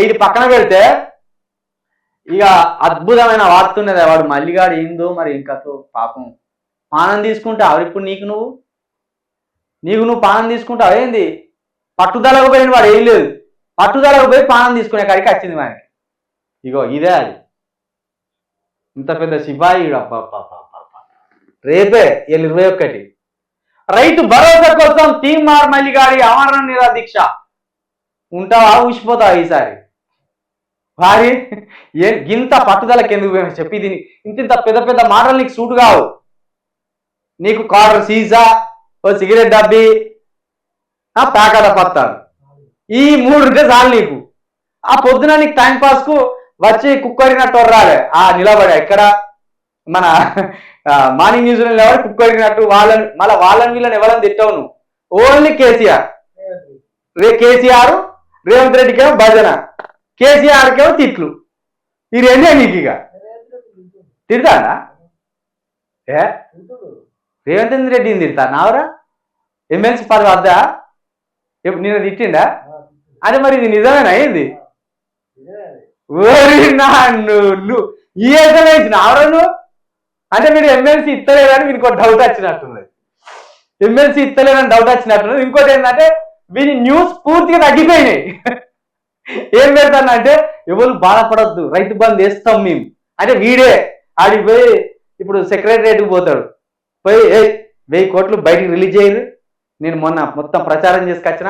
ఇది పక్కన పెడితే ఇక అద్భుతమైన వార్తున్నది వాడు మల్లిగాడు ఏందో మరి ఇంకా పాపం. పానం తీసుకుంటే ఇప్పుడు నీకు నువ్వు? నీకు నువ్వు పానం తీసుకుంటావు ఏంది? పట్టుదలకు పోయిన వాడు ఏం లేదు. పట్టుదలకు పోయి పానం తీసుకునే కాడికి వచ్చింది వానికి. ఇగో ఇదే అది. ఇంత పెద్ద సిపాయి రేపే వీళ్ళు ఇరవై ఒక్కటి. రైతు భరోసా కోసం తీన్మార్ మల్లిగారి నిరా నిరాదీక్ష. ఉంటావా? ఊసిపోతావు ఈసారి? భారీ ఏ గింత పట్టుదలకి ఎందుకు చెప్పి దీని ఇంత ఇంత పెద్ద పెద్ద మాటలు నీకు సూటు కావు. నీకు కార్ సీజా ఓ సిగరెట్ డబ్బి ఆ ప్యాకెట్ పత్తాలు. ఈ మూడు ఉంటే చాలు నీకు. ఆ పొద్దున నీకు టైం పాస్కు వచ్చి కుక్కరినట్టు రాలే ఆ నిలబడి ఎక్కడ? మన మార్నింగ్ న్యూస్లో నిలబడి కుక్కరినట్టు వాళ్ళని మళ్ళీ వాళ్ళని వీళ్ళని ఎవరైనా తిట్టావు నువ్వు? Only KCR. రే కేసీఆర్ రేవంత్ రెడ్డికి ఏమో భజన. కేసీఆర్కి తిట్లు. ఈ రెండే నీకు ఇక. తిడతాడా ఏ? రేవంత్ రెడ్డిని తిడతా నావరా ఎమ్మెల్సీ పదవి వద్దా? నేను తిట్టిండా? అదే మరి ఇది నిజమేనా ఏంది? ఓరి నాన్ను ఈ ఏదైనా ఇచ్చినావరా నువ్వు? అంటే మీరు ఎమ్మెల్సీ ఇస్తలేదని మీకు ఒక డౌట్ వచ్చినట్టున్నది ఎమ్మెల్సీ ఇస్తలేదని డౌట్ వచ్చినట్టున్నది ఇంకోటి ఏంటంటే వీని న్యూస్ పూర్తిగా తగ్గిపోయినాయి. ఏం పెడతానంటే ఎవరు బాధపడద్దు రైతు బంద్ వేస్తాం మేము. అంటే వీడే ఆడికి పోయి ఇప్పుడు సెక్రటరియట్కి పోతాడు. పోయి ఏ వెయ్యి కోట్లు బయటికి రిలీజ్ చేయరు. నేను మొన్న మొత్తం ప్రచారం చేసుకొచ్చిన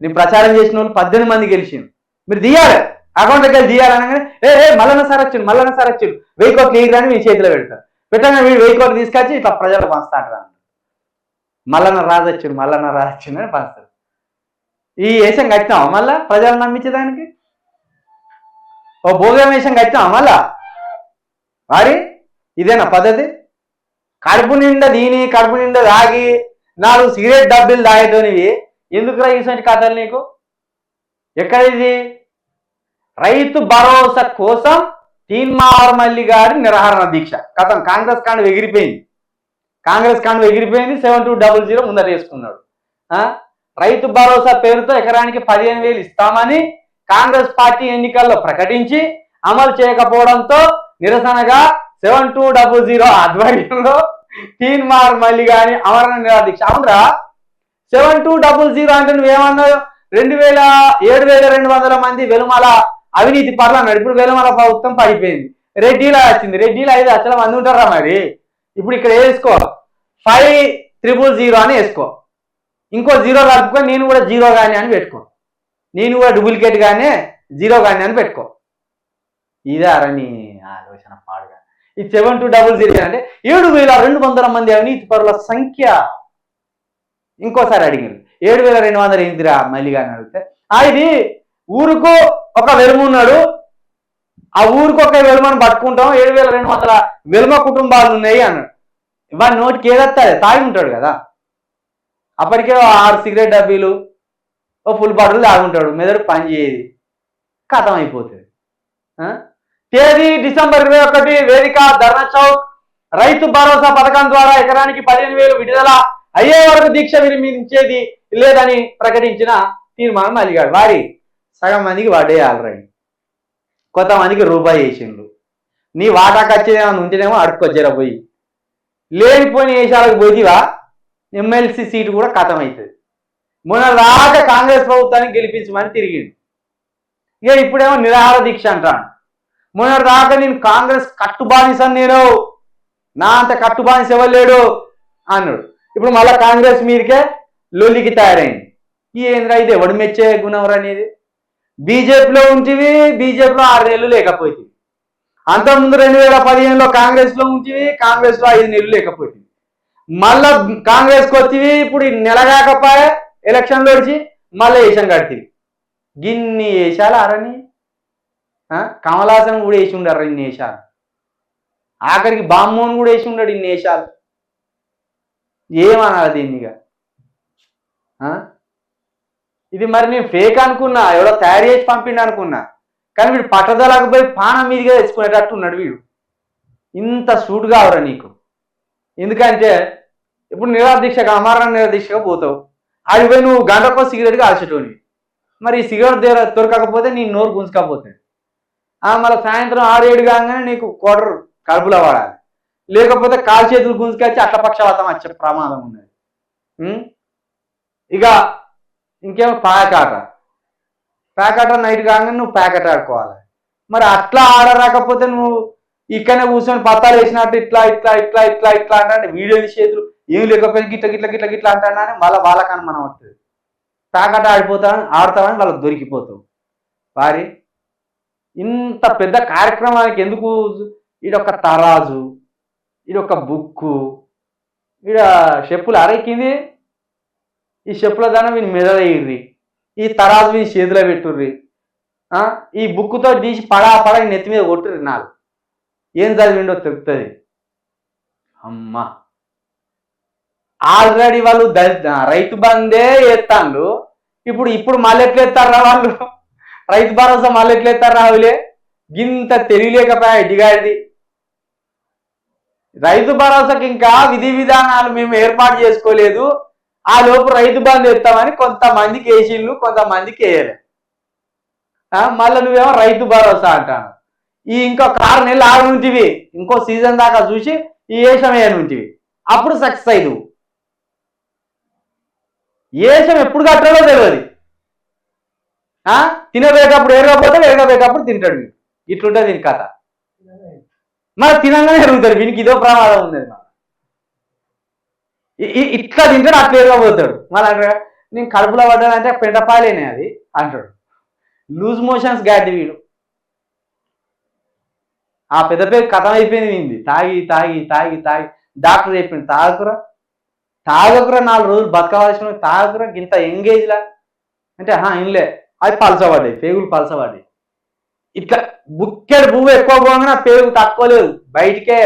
నేను ప్రచారం చేసిన వాళ్ళు పద్దెనిమిది మంది గెలిచింది మీరు తీయాలి. అకౌంట్ దగ్గర తీయాలనగానే ఏ ఏ మల్లన్న సార్ వచ్చిండు మల్లన్న సార్ వచ్చిండు వెయ్యి కోట్లు తీయరాని మీ చేతిలో పెడతారు. పెట్టగానే వీడు వెయ్యి కోట్లు తీసుకొచ్చి ఇట్లా ప్రజలకు పంచుతాడు రా. మల్లన్న రాజు వచ్చిండు మల్లన్న రాజు వచ్చిందని అని పంచుతాడు. ఈ వేషం కట్టినావా మళ్ళా? ప్రజలు నమ్మించేదానికి? ఓ భోగం వేషం కట్టినావా మళ్ళా? మరి ఇదేనా పద్ధతి? కడుపు నిండా దీని కడుపు నిండా తాగి నాలుగు సిగరెట్ డబ్బులు తాగేటోనివి. ఎందుకురా ఇటువంటి కథలు నీకు? ఎక్కడ ఇది? రైతు భరోసా కోసం తీన్మావర్ మల్లి గారి నిరాహరణ దీక్ష. కథం కాంగ్రెస్ కాండ ఎగిరిపోయింది. కాంగ్రెస్ కాండ ఎగిరిపోయింది సెవెన్ టూ డబుల్ జీరో ముందర వేసుకున్నాడు. ఆ? రైతు భరోసా పేరుతో ఎకరానికి పదిహేను వేలు ఇస్తామని కాంగ్రెస్ పార్టీ ఎన్నికల్లో ప్రకటించి అమలు చేయకపోవడంతో నిరసనగా సెవెన్ టూ డబుల్ జీరో ఆధ్వర్యంలో తీన్మార్ మళ్ళీ గాని అమరణ నిరాదీక్ష. అవునరా? సెవెన్ టూ డబుల్ జీరో అంటే నువ్వేమన్నావు? రెండు వేల ఏడు వేల రెండు వందల మంది వెలుమల అవినీతి పర్లన్నాడు ఇప్పుడు వెలుమల ప్రభుత్వం పడిపోయింది. రెడ్డిలా వచ్చింది. రెడ్డిలో ఐదు లక్షల మంది ఉంటారా మరి? ఇప్పుడు ఇక్కడ వేసుకో. ఫైవ్ త్రిబుల్ జీరో అని వేసుకో. ఇంకో జీరో కలుపుకొని నేను కూడా జీరో కానీ అని పెట్టుకో. నేను కూడా డూప్లికేట్ కానీ జీరో కానీ అని పెట్టుకో. ఇదే అరని ఆలోచన పాడుగా. ఈ సెవెన్ టూ డబుల్ జీరో అంటే ఏడు వేల రెండు వందల మంది అవినీతి పరుల సంఖ్య. ఇంకోసారి అడిగారు. ఏడు వేల రెండు వందల ఏంటిరా మళ్ళీ కానీ అడిగితే ఆ ఇది ఊరుకు ఒక వెలుము ఉన్నాడు. ఆ ఊరికి ఒక వెలుమని పట్టుకుంటాం. ఏడు వేల రెండు వందల వెలుమ కుటుంబాలు ఉన్నాయి అన్నాడు. వాడి నోటికి ఏదత్తాది? తాగి ఉంటాడు కదా. అప్పటికే ఆరు సిగరెట్ డబ్బీలు ఓ ఫుల్ బాటిల్ తాగుంటాడు మెదడు పని చేయదు కథం అయిపోతుంది. తేదీ డిసెంబర్ ఇరవై ఒకటి వేదిక ధర్నా చౌక్ రైతు భరోసా పథకం ద్వారా ఎకరానికి పదిహేను వేలు విడుదల అయ్యే వరకు దీక్ష విరమించేది లేదని ప్రకటించిన తీర్మానం అలిగాడు వారి సగం మందికి వాడే ఆల్రెడీ. కొంతమందికి రూపాయి వేసిండ్రు. నీ వాటాకు వచ్చేది ఏమైనా ఉంటేనేమో అడుక్కొచ్చారా పోయి. లేనిపోయిన వేషాలకు పోయివా ఎమ్మెల్సీ సీటు కూడా కథమవుతుంది మొన్న దాకా కాంగ్రెస్ ప్రభుత్వానికి గెలిపించమని తిరిగిండు. ఇక ఇప్పుడేమో నిరాహార దీక్ష అంటాను మొన్న రాక నేను కాంగ్రెస్ కట్టుబానిసని నేను నా అంత కట్టుబానిస ఇవ్వలేడు అన్నాడు. ఇప్పుడు మళ్ళీ కాంగ్రెస్ మీదకే లొల్లికి తయారైంది. ఈ ఏంద్రా ఇది? ఎవడు మెచ్చే గుణవరం అనేది బీజేపీలో ఉంటివి బీజేపీలో ఆరు నెలలు లేకపోయింది అంతకుముందు రెండు వేల పదిహేనులో కాంగ్రెస్లో ఉంచివి ఉంటివి ఐదు నెలలు లేకపోయింది మళ్ళా కాంగ్రెస్కి వచ్చివి ఇప్పుడు నెల కాకపోయే ఎలక్షన్లో వచ్చి మళ్ళీ వేషం కడితివి గిన్ని వేషాలు అరని కమలాసన్ కూడా వేసి ఉండరు ఇన్ని వేషాలు ఆఖరికి బామ్మోన్ కూడా వేసి ఉండడు ఇన్ని వేషాలు ఏమనాలి దీన్ని ఇక? ఇది మరి నేను ఫేక్ అనుకున్నా ఎవడో తయారు చేసి పంపిండు అనుకున్నా. కానీ వీడు పట్టదలకు పోయి పానం మీదుగా తెచ్చుకునేటట్టు ఉన్నాడు వీడు. ఇంత సూట్ కావరా నీకు? ఎందుకంటే ఇప్పుడు నిరాదీక్షగా అమరణ నిరాదీక్షగా పోతావు. అది పోయి నువ్వు గంటకో సిగరెట్గా కాల్చేటోని మరి ఈ సిగరెట్ దగ్గర దొరకకపోతే నీ నోరు గుంజుకపోతుంది. ఆ మళ్ళీ సాయంత్రం ఆరు ఏడు కాగానే నీకు క్వార్టర్ కడుపులో పడాలి. లేకపోతే కాలు చేతులు గుంజుకొచ్చి అట్లపక్షవాతం వచ్చే ప్రమాదం ఉన్నది. ఇక ఇంకేమో ప్యాకాట ప్యాకాట నైట్ కాగానే నువ్వు ప్యాకెట్ ఆడుకోవాలి. మరి అట్లా ఆడరాకపోతే నువ్వు ఇక్కడనే కూర్చొని పత్తాలు వేసినట్టు ఇట్లా ఇట్లా ఇట్లా ఇట్లా ఇట్లా అంటే వీడియో చేతులు ఏం లేకపోయినా గిట్ల గిట్ల గిట్ల గిట్ల అంటానా అని మళ్ళీ వాళ్ళకని మనం వస్తుంది తాకట ఆడిపోతామని ఆడతామని వాళ్ళకి దొరికిపోతాం వారి ఇంత పెద్ద కార్యక్రమానికి ఎందుకు ఇదొక తరాజు ఇదొక బుక్కు ఈడ చెప్పులు అరైకింది ఈ చెప్పుల దాని వీని మెదలయ్యి ఈ తరాజు వీని చేతిలో పెట్టుర్రి. ఈ బుక్కుతో తీసి పడా పడా నెత్తి మీద కొట్టుర్రి నాకు ఏం చదివిండో తిరుగుతుంది అమ్మా. ఆల్రెడీ వాళ్ళు రైతు బందే ఎత్తాండు ఇప్పుడు ఇప్పుడు మళ్ళీ ఎట్లా ఎత్తారా వాళ్ళు? రైతు భరోసా మళ్ళీ ఎట్లా ఎత్తారా రావులే గింత తెలియలేకపోయా ఇడిగాడిది. రైతు భరోసాకి ఇంకా విధి విధానాలు మేము ఏర్పాటు చేసుకోలేదు. ఆ లోపు రైతు బంధు ఎత్తామని కొంతమందికి వేసిళ్ళు కొంతమందికి వేయలే. మళ్ళీ నువ్వేమో రైతు భరోసా అంటాను. ఈ ఇంకో కారు నెలలు ఆరు ఇంకో సీజన్ దాకా చూసి ఈ వేషం వేయనుంటివి. అప్పుడు సక్సెస్ అయి నువ్వు ఏషం ఎప్పుడు కట్టడో తెలియదు ఆ? తినబేటప్పుడు ఎరగకపోతే ఎరగబేటప్పుడు తింటాడు వీడు. ఇట్లుంటుంది దీని కథ. మరి తినంగానే ఎరుగుతాడు. వీనికి ఇదో ప్రమాదం ఉంది ఇ- ఇట్లా తింటాడు అట్లా ఎరగబోతాడు. మళ్ళీ అంటాడు నేను కడుపులో పడ్డానంటే పెంటపాలేనే అది అంటాడు. లూజ్ మోషన్స్ గాడి వీడు. ఆ పెద్ద పేరు కథం అయిపోయింది తాగి తాగి తాగి తాగి. డాక్టర్ చెప్పింది తాగకురా తాగకురా నాలుగు రోజులు బతకవలసిన తాగకురా ఇంత ఎంగేజ్లా అంటే హా ఇన్లే. అది పలసపడ్డాయి పేగులు పలసపడ్డాయి ఇట్లా బుక్కెడు పువ్వు ఎక్కువ పోగానే పేగు తక్కువ లేదు. బయటికే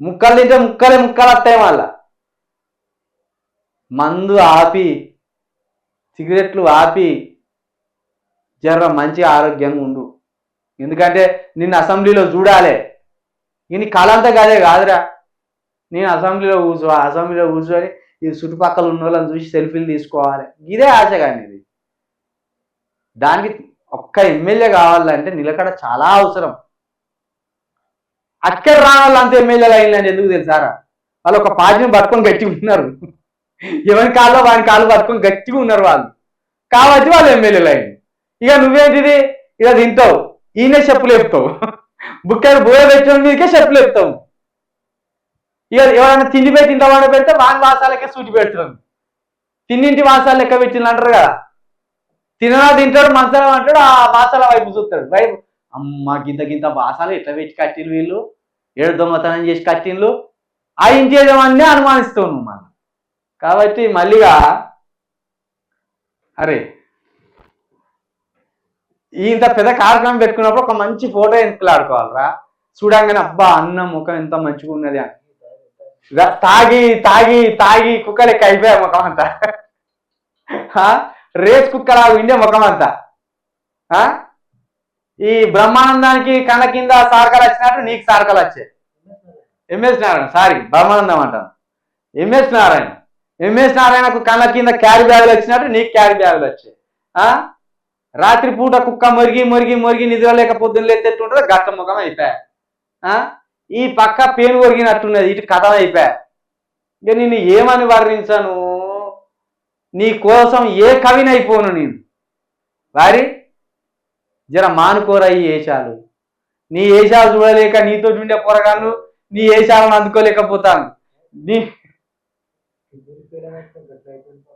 ముక్కలు తింటే ముక్కలే ముక్కలు వస్తాయి మళ్ళా. మందు ఆపి సిగరెట్లు ఆపి జర మంచి ఆరోగ్యంగా ఉండు. ఎందుకంటే నిన్ను అసెంబ్లీలో చూడాలి. ఇని కళంతా కాదే కాదురా. నేను అసెంబ్లీలో కూర్చో అసెంబ్లీలో కూర్చొని ఈ చుట్టుపక్కల ఉన్న వాళ్ళని చూసి సెల్ఫీలు తీసుకోవాలి. ఇదే ఆశ కానీ ఇది దానికి ఒక్క ఎమ్మెల్యే కావాలంటే నిలకడ చాలా అవసరం. అక్కడ రావాలి అంత ఎమ్మెల్యేలు అయిందని ఎందుకు తెలుసారా వాళ్ళు ఒక పార్టీని పట్టుకొని గట్టిగా ఉన్నారు. ఎవరి కాల్లో వాని కాళ్ళు పట్టుకొని గట్టిగా ఉన్నారు వాళ్ళు. కాబట్టి వాళ్ళు ఎమ్మెల్యేలు అయింది ఇక నువ్వేంటిది? ఇక తింటావు. ఈయనే చెప్పులు చెప్తావు బుక్కలు బోయ పెట్టడం మీదకే చెప్పులు చెప్తావు ఇక ఎవరైనా తిండిపై పెట్టి పెడితే వాని వాసాలకే సూటి పెడుతున్నాం తిన్నింటి వాసాలు లెక్క పెట్టింది అంటారు కదా. తిననా తింటాడు మంచాల అంటాడు ఆ వాసాల వైపు చూస్తాడు. వైపు అమ్మ గింత గింత వాసాలు ఎట్లా పెట్టి కట్టిలు వీళ్ళు? ఏడు దొంగతనం చేసి కట్టిండ్లు ఆ ఇంటి అనుమానిస్తావు నువ్వు మనం. కాబట్టి మళ్ళీగా అరే ఇంత పెద్ద కార్యక్రమం పెట్టుకున్నప్పుడు ఒక మంచి ఫోటో ఎంతలాడుకోవాలరా చూడంగానే అబ్బా అన్నం ముఖం ఎంత మంచిగా ఉన్నది అని. తాగి తాగి తాగి కుక్క లెక్క అయిపోయా ముఖం అంతా రేస్ కుక్కలాగా ఉండే ముఖం అంతా ఆ? ఈ బ్రహ్మానందానికి కళ్ళ కింద సార్కలు వచ్చినట్టు నీకు సారకలు వచ్చాయి ఎంఎస్ నారాయణ సారీ బ్రహ్మానందం అంటాను ఎంఎస్ నారాయణ ఎంఎస్ నారాయణకు కళ్ళ కింద క్యారీ బ్యాగులు వచ్చినట్టు నీకు క్యారీ బ్యాగులు వచ్చాయి ఆ? రాత్రి పూట కుక్క మురిగి మురిగి మొరిగి నిద్ర లేక పొద్దున్న లేచేట్టుంటుందో గట్ట ముఖం అయిపోయా ఆ? ఈ పక్క పేను ఒరిగినట్టున్నది ఇటు కథ అయిపోయా. ఇక నేను ఏమని వర్ణించాను? నీ కోసం ఏ కవిని అయిపోను నేను? వారి జర మానుకోరయ్యి ఏషాలు నీ ఏషాలు చూడలేక నీతో ఉండే పొరగాళ్ళు నీ ఏషాలను అందుకోలేకపోతాను. నీ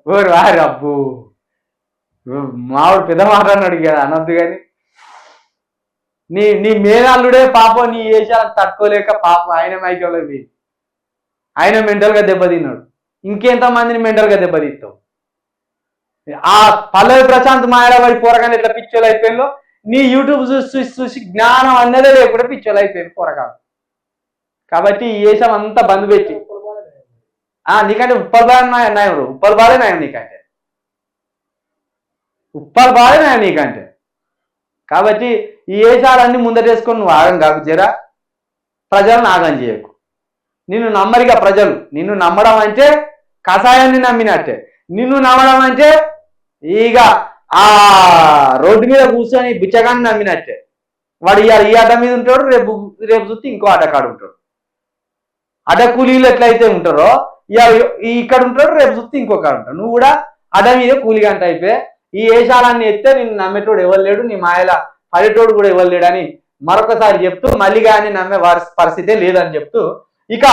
ఓరు వారి అబ్బు. మావాడు పెద్ద మాట అన్నాడు అనొద్దు కానీ నీ నీ మేనల్లుడే పాపం నీ ఏషాలను తట్టుకోలేక పాపం ఆయన మైకంలో పోయి. ఆయన మెంటల్గా దెబ్బతిన్నాడు. ఇంకెంత మందిని మెంటల్గా దెబ్బతీస్తావు ఆ పల్లవి ప్రశాంత్ మాయడవాడి పోరగానే ఇట్లా పిచ్చోలు అయిపోయిందో నీ యూట్యూబ్ చూసి చూసి చూసి జ్ఞానం అన్నదే లేకుండా పిచ్చోలు అయిపోయింది పోరగాడు కాబట్టి ఈ వేషం అంతా బంద్ పెట్టి. ఆ నీకంటే ఉప్పల్ బాగా నయం ఉప్పల్ బాలే నయం నీకంటే. ఉప్పల్ బాలే నయం నీకంటే. కాబట్టి ఈ వేషాలన్నీ ముందటేసుకొని నువ్వు ఆగం కాకు జరా. ప్రజలను ఆగం చేయకు నిన్ను నమ్మరిగా ప్రజలు నిన్ను నమ్మడం అంటే కషాయాన్ని నమ్మినట్టే. నిన్ను నమ్మడం అంటే ఇక ఆ రోడ్డు మీద కూర్చొని బిచ్చగాన్ని నమ్మినట్టే. వాడు ఇవాళ ఈ అడ్డ మీద ఉంటాడు రేపు రేపు చూస్తే ఇంకో అడ్డకాడు ఉంటాడు. అడ్డ కూలీలు ఎట్లయితే ఉంటారో ఇవాళ ఇక్కడ ఉంటాడు రేపు చూస్తే ఇంకొకడు ఉంటాడు. నువ్వు కూడా అడ్డ మీద కూలిగంట అయిపోయి. ఈ ఏషాలన్నీ ఎత్తే నిన్ను నమ్మేటోడు ఎవరు లేడు నీ మాయల పడేటోడు కూడా ఎవరు లేడని మరొకసారి చెప్తూ మళ్ళీ కానీ నమ్మే వారి పరిస్థితే లేదని చెప్తూ ఇక